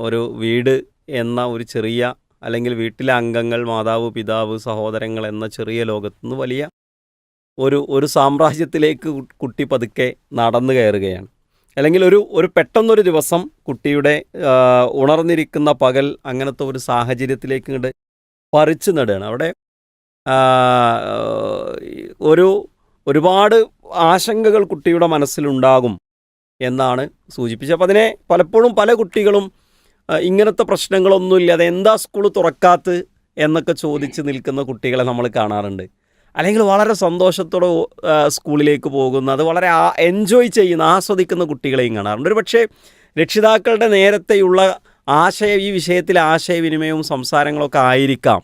ഒരു വീട് എന്ന ഒരു ചെറിയ അല്ലെങ്കിൽ വീട്ടിലെ അംഗങ്ങൾ മാതാവ് പിതാവ് സഹോദരങ്ങൾ എന്ന ചെറിയ ലോകത്തുനിന്ന് വലിയ ഒരു ഒരു സാമ്രാജ്യത്തിലേക്ക് കുട്ടി പതുക്കെ നടന്നു കയറുകയാണ്. അല്ലെങ്കിൽ ഒരു ഒരു പെട്ടെന്നൊരു ദിവസം കുട്ടിയുടെ ഉണർന്നിരിക്കുന്ന പകൽ അങ്ങനത്തെ ഒരു സാഹചര്യത്തിലേക്ക് ഇങ്ങോട്ട് പറിച്ചു നടുകയാണ്. അവിടെ ഒരു ഒരുപാട് ആശങ്കകൾ കുട്ടിയുടെ മനസ്സിലുണ്ടാകും എന്നാണ് സൂചിപ്പിച്ചത്. അപ്പം അതിനെ പലപ്പോഴും പല കുട്ടികളും ഇങ്ങനത്തെ പ്രശ്നങ്ങളൊന്നുമില്ല. എന്താ സ്കൂൾ തുറക്കാത്ത് എന്നൊക്കെ ചോദിച്ച് നിൽക്കുന്ന കുട്ടികളെ നമ്മൾ കാണാറുണ്ട്. അല്ലെങ്കിൽ വളരെ സന്തോഷത്തോടെ സ്കൂളിലേക്ക് പോകുന്ന അത് വളരെ എൻജോയ് ചെയ്യുന്ന ആസ്വദിക്കുന്ന കുട്ടികളെയും കാണാറുണ്ട്. ഒരു പക്ഷേ രക്ഷിതാക്കളുടെ നേരത്തെയുള്ള ആശയ ഈ വിഷയത്തിൽ ആശയവിനിമയവും സംസാരങ്ങളൊക്കെ ആയിരിക്കാം.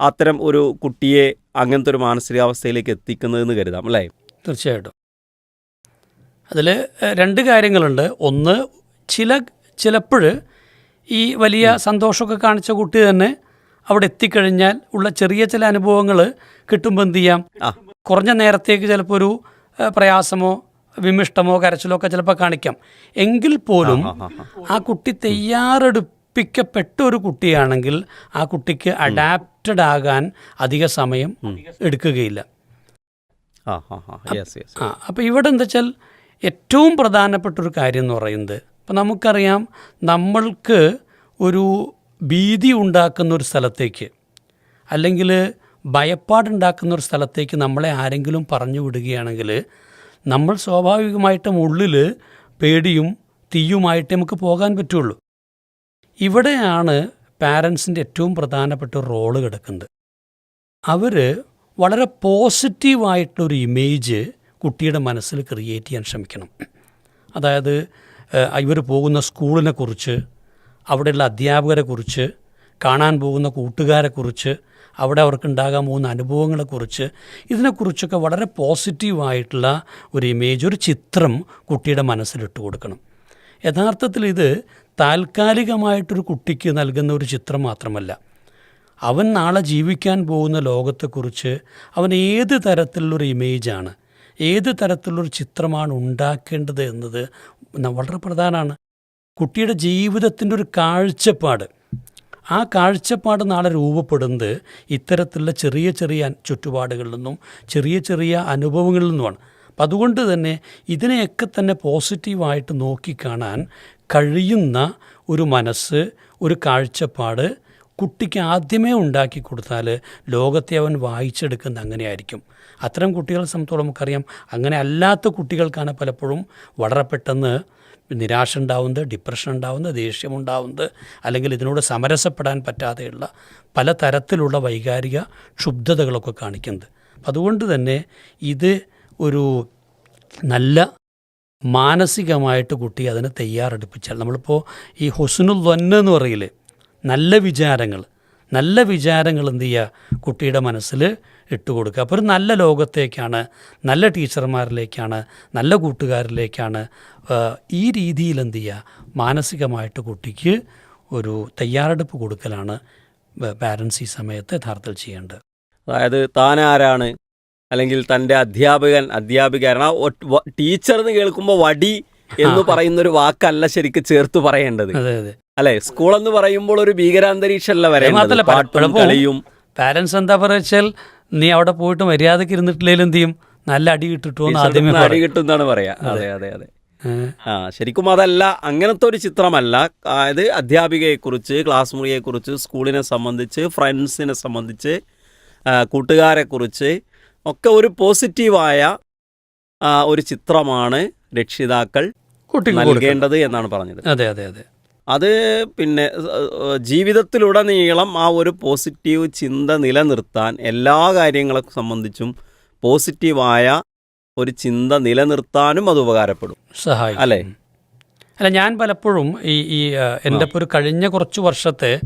അത്തരം ഒരു കുട്ടിയെ അങ്ങനത്തെ ഒരു മാനസികാവസ്ഥയിലേക്ക് എത്തിക്കുന്നതെന്ന് കരുതാം അല്ലേ? തീർച്ചയായിട്ടും. അതിൽ രണ്ട് കാര്യങ്ങളുണ്ട്. ഒന്ന് ചില ചിലപ്പോൾ ഈ വലിയ സന്തോഷമൊക്കെ കാണിച്ച കുട്ടി തന്നെ അവിടെ എത്തിക്കഴിഞ്ഞാൽ ഉള്ള ചെറിയ ചില അനുഭവങ്ങൾ കിട്ടുമ്പോൾ എന്ത് ചെയ്യാം? കുറഞ്ഞ നേരത്തേക്ക് ചിലപ്പോൾ ഒരു പ്രയാസമോ വിമിഷ്ടമോ കരച്ചിലോ ഒക്കെ ചിലപ്പോൾ കാണിക്കാം. എങ്കിൽ പോലും ആ, കുട്ടി തയ്യാറെടുപ്പിക്കപ്പെട്ട ഒരു കുട്ടിയാണെങ്കിൽ ആ കുട്ടിക്ക് അഡാപ്റ്റഡ് ആകാൻ അധിക സമയം എടുക്കുകയില്ല. അപ്പോൾ ഇവിടെ എന്താ വെച്ചാൽ ഏറ്റവും പ്രധാനപ്പെട്ട ഒരു കാര്യം എന്ന് പറയുന്നത് ഇപ്പം നമുക്കറിയാം നമ്മൾക്ക് ഒരു ഭീതി ഉണ്ടാക്കുന്ന ഒരു സ്ഥലത്തേക്ക് അല്ലെങ്കിൽ ഭയപ്പാടുണ്ടാക്കുന്ന ഒരു സ്ഥലത്തേക്ക് നമ്മളെ ആരെങ്കിലും പറഞ്ഞു വിടുകയാണെങ്കിൽ നമ്മൾ സ്വാഭാവികമായിട്ടും ഉള്ളിൽ പേടിയും തീയുമായിട്ട് നമുക്ക് പോകാൻ പറ്റുള്ളൂ. ഇവിടെയാണ് പാരൻസിന്റെ ഏറ്റവും പ്രധാനപ്പെട്ട റോൾ കിടക്കുന്നത്. അവർ വളരെ പോസിറ്റീവായിട്ടൊരു ഇമേജ് കുട്ടിയുടെ മനസ്സിൽ ക്രിയേറ്റ് ചെയ്യാൻ ശ്രമിക്കണം. അതായത് ഇവർ പോകുന്ന സ്കൂളിനെ കുറിച്ച് അവിടെയുള്ള അധ്യാപകരെ കുറിച്ച് കാണാൻ പോകുന്ന കൂട്ടുകാരെക്കുറിച്ച് അവിടെ അവർക്കുണ്ടാകാൻ പോകുന്ന അനുഭവങ്ങളെക്കുറിച്ച് ഇതിനെക്കുറിച്ചൊക്കെ വളരെ പോസിറ്റീവായിട്ടുള്ള ഒരു ഇമേജ് ഒരു ചിത്രം കുട്ടിയുടെ മനസ്സിലിട്ട് കൊടുക്കണം. യഥാർത്ഥത്തിൽ ഇത് താൽക്കാലികമായിട്ടൊരു കുട്ടിക്ക് നൽകുന്ന ഒരു ചിത്രം മാത്രമല്ല. അവൻ നാളെ ജീവിക്കാൻ പോകുന്ന ലോകത്തെക്കുറിച്ച് അവൻ ഏത് തരത്തിലുള്ളൊരു ഇമേജാണ്? ഏത് തരത്തിലുള്ളൊരു ചിത്രമാണ് ഉണ്ടാക്കേണ്ടത് എന്നത് വളരെ പ്രധാനമാണ് കുട്ടിയുടെ ജീവിതത്തിന്റെ ഒരു കാഴ്ചപ്പാട്. ആ കാഴ്ചപ്പാട് നാളെ രൂപപ്പെടുന്നത് ഇത്തരത്തിലുള്ള ചെറിയ ചെറിയ ചുറ്റുപാടുകളിൽ നിന്നും ചെറിയ ചെറിയ അനുഭവങ്ങളിൽ നിന്നുമാണ്. അപ്പം അതുകൊണ്ട് തന്നെ ഇതിനെയൊക്കെ തന്നെ പോസിറ്റീവായിട്ട് നോക്കിക്കാണാൻ കഴിയുന്ന ഒരു മനസ്സ് ഒരു കാഴ്ചപ്പാട് കുട്ടിക്ക് ആദ്യമേ ഉണ്ടാക്കി കൊടുത്താൽ ലോകത്തെ അവൻ വായിച്ചെടുക്കുന്നത് അങ്ങനെയായിരിക്കും. അത്തരം കുട്ടികളെ സംബന്ധിച്ചോളം നമുക്കറിയാം അങ്ങനെ അല്ലാത്ത കുട്ടികൾക്കാണ് പലപ്പോഴും വളരെ പെട്ടെന്ന് നിരാശ ഉണ്ടാവുന്നത് ഡിപ്രഷൻ ഉണ്ടാവുന്നത് ദേഷ്യമുണ്ടാവുന്നത് അല്ലെങ്കിൽ ഇതിനോട് സമരസപ്പെടാൻ പറ്റാതെയുള്ള പല തരത്തിലുള്ള വൈകാരിക ക്ഷുബ്ധതകളൊക്കെ കാണിക്കുന്നത്. അതുകൊണ്ട് തന്നെ ഇത് ഒരു നല്ല മാനസികമായിട്ട് കുട്ടി അതിനെ തയ്യാറെടുപ്പിച്ചാൽ നമ്മളിപ്പോൾ ഈ ഹുസ്നുൽ വന്ന എന്ന് പറയില്ലേ നല്ല വിചാരങ്ങൾ നല്ല വിചാരങ്ങൾ എന്ത് ചെയ്യുക? കുട്ടിയുടെ മനസ്സിൽ ഇട്ട് കൊടുക്കുക. അപ്പോൾ ഒരു നല്ല ലോകത്തേക്കാണ് നല്ല ടീച്ചർമാരിലേക്കാണ് നല്ല കൂട്ടുകാരിലേക്കാണ് ഈ രീതിയിൽ എന്ത് ചെയ്യുക? മാനസികമായിട്ട് കുട്ടിക്ക് ഒരു തയ്യാറെടുപ്പ് കൊടുക്കലാണ് പാരൻസ് ഈ സമയത്ത് യഥാർത്ഥത്തിൽ ചെയ്യേണ്ടത്. അതായത് താൻ ആരാണ് അല്ലെങ്കിൽ തന്റെ അധ്യാപകൻ അധ്യാപിക ടീച്ചർ എന്ന് കേൾക്കുമ്പോൾ വടി എന്ന് പറയുന്ന ഒരു വാക്കല്ല ശരിക്കും ചേർത്ത് പറയേണ്ടത്. അതെ അതെ. അല്ലെ? സ്കൂൾ എന്ന് പറയുമ്പോൾ ഒരു ഭീകരാന്തരീക്ഷമല്ല വരെ പാട്ടും കളിയും. പാരൻസ് എന്താ പറയുക വെച്ചാൽ നീ അവിടെ പോയിട്ട് മര്യാദയ്ക്ക് ഇരുന്നിട്ടില്ലെങ്കിലും എന്ത് ചെയ്യും? നല്ല അടി കിട്ടിട്ടു ആദ്യമേ അടി. കിട്ടും എന്നാണ് പറയാ. അതെ. അതെ അതെ ആ ശരിക്കും അതല്ല അങ്ങനത്തെ ഒരു ചിത്രമല്ല. അതായത് അധ്യാപികയെ കുറിച്ച് ക്ലാസ് മുറിയെ കുറിച്ച് സ്കൂളിനെ സംബന്ധിച്ച് ഫ്രണ്ട്സിനെ സംബന്ധിച്ച് കൂട്ടുകാരെ കുറിച്ച് ഒക്കെ ഒരു പോസിറ്റീവായ ഒരു ചിത്രമാണ് രക്ഷിതാക്കൾ. നൽകേണ്ടത് എന്നാണ് പറഞ്ഞത്. അതെ അതെ അതെ. അത് പിന്നെ ജീവിതത്തിലുടനീളം ആ ഒരു പോസിറ്റീവ് ചിന്ത നിലനിർത്താൻ എല്ലാ കാര്യങ്ങളെ സംബന്ധിച്ചും പോസിറ്റീവായ ഒരു ചിന്ത നിലനിർത്താനും അത് ഉപകാരപ്പെടും. സഹായിക്കും. അല്ലേ? അല്ല ഞാൻ പലപ്പോഴും ഈ ഈ എന്റെ ഇപ്പോൾ ഒരു കഴിഞ്ഞ കുറച്ച് വർഷത്തെ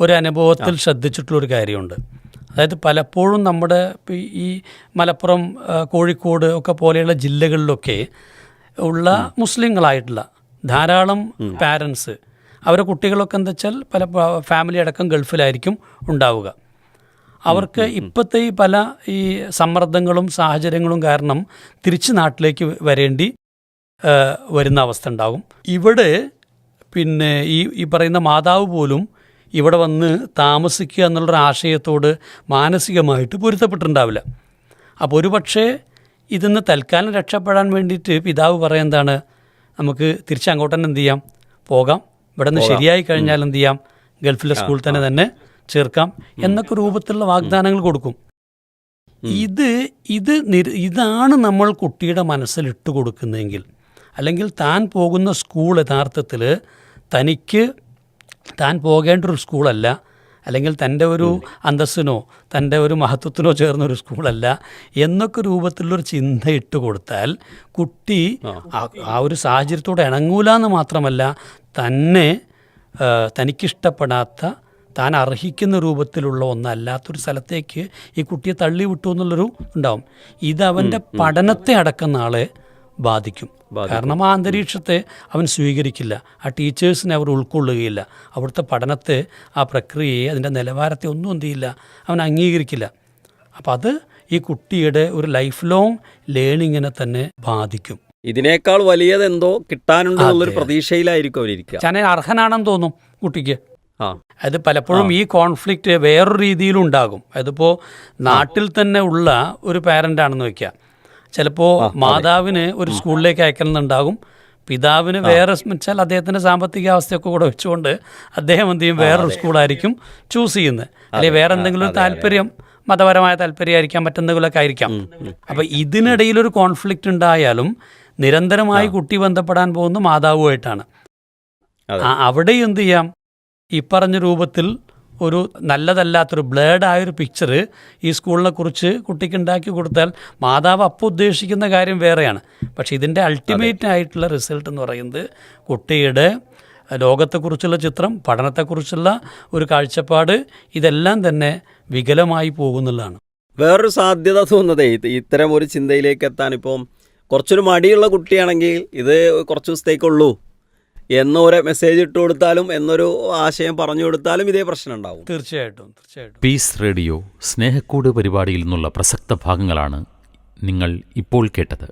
ഒരു അനുഭവത്തിൽ ശ്രദ്ധിച്ചിട്ടുള്ളൊരു കാര്യമുണ്ട്. അതായത് പലപ്പോഴും നമ്മുടെ ഈ മലപ്പുറം കോഴിക്കോട് ഒക്കെ പോലെയുള്ള ജില്ലകളിലൊക്കെ ഉള്ള മുസ്ലിങ്ങളായിട്ടുള്ള ധാരാളം പാരൻസ് അവരെ കുട്ടികളൊക്കെ എന്താ വെച്ചാൽ പല ഫാമിലി അടക്കം ഗൾഫിലായിരിക്കും ഉണ്ടാവുക. അവർക്ക് ഇപ്പോഴത്തെ ഈ പല ഈ സമ്മർദ്ദങ്ങളും സാഹചര്യങ്ങളും കാരണം തിരിച്ച് നാട്ടിലേക്ക് വരേണ്ടി വരുന്ന അവസ്ഥ ഉണ്ടാകും. ഇവിടെ പിന്നെ ഈ ഈ പറയുന്ന മാതാവ് പോലും ഇവിടെ വന്ന് താമസിക്കുക എന്നുള്ളൊരു ആശയത്തോട് മാനസികമായിട്ട് പൊരുത്തപ്പെട്ടിട്ടുണ്ടാവില്ല. അപ്പോൾ ഒരു പക്ഷേ ഇതിന്ന് തൽക്കാലം രക്ഷപ്പെടാൻ വേണ്ടിയിട്ട് പിതാവ് പറയുന്നതാണ് എന്താണ് നമുക്ക് തിരിച്ചങ്ങോട്ട് തന്നെ എന്ത് ചെയ്യാം? പോകാം. ഇവിടെ നിന്ന് ശരിയായി കഴിഞ്ഞാൽ എന്ത് ചെയ്യാം? ഗൾഫിലെ സ്കൂളിൽ തന്നെ തന്നെ ചേർക്കാം എന്നൊക്കെ രൂപത്തിലുള്ള വാഗ്ദാനങ്ങൾ കൊടുക്കും. ഇത് ഇത് ഇതാണ് നമ്മൾ കുട്ടിയുടെ മനസ്സിൽ ഇട്ട് കൊടുക്കുന്നതെങ്കിൽ. അല്ലെങ്കിൽ താൻ പോകുന്ന സ്കൂൾ യഥാർത്ഥത്തിൽ തനിക്ക് താൻ പോകേണ്ട ഒരു സ്കൂളല്ല. അല്ലെങ്കിൽ തന്റെ ഒരു അന്തസ്സിനോ തന്റെ ഒരു മഹത്വത്തിനോ ചേർന്ന ഒരു സ്കൂളല്ല എന്നൊക്കെ രൂപത്തിലുള്ളൊരു ചിന്ത ഇട്ട് കൊടുത്താൽ കുട്ടി ആ- ആ ഒരു സാഹചര്യത്തോട് ഇണങ്ങൂല എന്ന് മാത്രമല്ല തന്നെ തനിക്കിഷ്ടപ്പെടാത്ത താൻ അർഹിക്കുന്ന രൂപത്തിലുള്ള ഒന്നല്ലാത്തൊരു സ്ഥലത്തേക്ക് ഈ കുട്ടിയെ തള്ളി വിട്ടു എന്നുള്ളൊരു ഉണ്ടാവും. ഇത് അവന്റെ പഠനത്തെ അടക്കുന്ന ആളെ ബാധിക്കും. കാരണം ആ അന്തരീക്ഷത്തെ അവൻ സ്വീകരിക്കില്ല. ആ ടീച്ചേഴ്സിനെ അവർ ഉൾക്കൊള്ളുകയില്ല. അവിടുത്തെ പഠനത്തെ ആ പ്രക്രിയയെ അതിന്റെ നിലവാരത്തെ ഒന്നും എന്ത് ചെയ്യില്ല. അവൻ അംഗീകരിക്കില്ല. അപ്പം അത് ഈ കുട്ടിയുടെ ഒരു ലൈഫ് ലോങ് ലേണിങ്ങിനെ തന്നെ ബാധിക്കും. ഇതിനേക്കാൾ വലിയതെന്തോ കിട്ടാനുണ്ട് എന്നുള്ളൊരു പ്രതീക്ഷയിലായിരിക്കും അവരിയ്ക്കുക ഞാൻ അർഹനാണെന്ന് തോന്നും കുട്ടിക്ക്. അത് പലപ്പോഴും ഈ കോൺഫ്ലിക്റ്റ് വേറൊരു രീതിയിലും ഉണ്ടാകും. അതിപ്പോൾ നാട്ടിൽ തന്നെ ഉള്ള ഒരു പാരന്റ് ആണെന്ന് വെക്കുക ചിലപ്പോ മാതാവിന് ഒരു സ്കൂളിലേക്ക് അയക്കണമെന്നുണ്ടാകും. പിതാവിന് വേറെ വെച്ചാൽ അദ്ദേഹത്തിന്റെ സാമ്പത്തിക അവസ്ഥയൊക്കെ കൂടെ വെച്ചുകൊണ്ട് അദ്ദേഹം എന്ത് ചെയ്യും? വേറൊരു സ്കൂളായിരിക്കും ചൂസ് ചെയ്യുന്നത്. അല്ലെങ്കിൽ വേറെ എന്തെങ്കിലും ഒരു താല്പര്യം മതപരമായ താല്പര്യമായിരിക്കാം മറ്റെന്തെങ്കിലുമൊക്കെ ആയിരിക്കാം. അപ്പം ഇതിനിടയിലൊരു കോൺഫ്ലിക്റ്റ് ഉണ്ടായാലും നിരന്തരമായി കുട്ടി ബന്ധപ്പെടാൻ പോകുന്ന മാതാവുമായിട്ടാണ്. അവിടെ എന്ത് ചെയ്യാം? ഈ പറഞ്ഞ രൂപത്തിൽ ഒരു നല്ലതല്ലാത്തൊരു ബ്ലേഡ് ആയൊരു പിക്ചർ ഈ സ്കൂളിനെ കുറിച്ച് കുട്ടിക്ക് ഉണ്ടാക്കി കൊടുത്താൽ മാതാവ് അപ്പോൾ ഉദ്ദേശിക്കുന്ന കാര്യം വേറെയാണ്. പക്ഷേ ഇതിന്റെ അൾട്ടിമേറ്റ് ആയിട്ടുള്ള റിസൾട്ട് എന്ന് പറയുന്നത് കുട്ടിയുടെ ലോകത്തെക്കുറിച്ചുള്ള ചിത്രം പഠനത്തെക്കുറിച്ചുള്ള ഒരു കാഴ്ചപ്പാട് ഇതെല്ലാം തന്നെ വികലമായി പോകുന്നുള്ളതാണ്. വേറൊരു സാധ്യത തോന്നുന്നതേ ഇത് ഇത്തരം ഒരു ചിന്തയിലേക്ക് എത്താൻ ഇപ്പം കുറച്ചൊരു മടിയുള്ള കുട്ടിയാണെങ്കിൽ ഇത് കുറച്ച് ദിവസത്തേക്കുള്ളൂ. എന്നൊരു മെസ്സേജ് ഇട്ട് കൊടുത്താലും എന്നൊരു ആശയം പറഞ്ഞു കൊടുത്താലും ഇതേ പ്രശ്നം ഉണ്ടാവും. തീർച്ചയായിട്ടും തീർച്ചയായിട്ടും. പീസ് റേഡിയോ സ്നേഹക്കൂട് പരിപാടിയിൽ നിന്നുള്ള പ്രസക്ത ഭാഗങ്ങളാണ് നിങ്ങൾ ഇപ്പോൾ കേട്ടത്.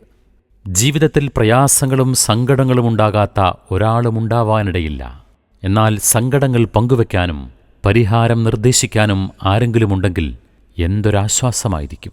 ജീവിതത്തിൽ പ്രയാസങ്ങളും സങ്കടങ്ങളും ഉണ്ടാകാത്ത ഒരാളും ഉണ്ടാവാനിടയില്ല. എന്നാൽ സങ്കടങ്ങൾ പങ്കുവെക്കാനും പരിഹാരം നിർദ്ദേശിക്കാനും ആരെങ്കിലുമുണ്ടെങ്കിൽ എന്തൊരാശ്വാസമായിരിക്കും?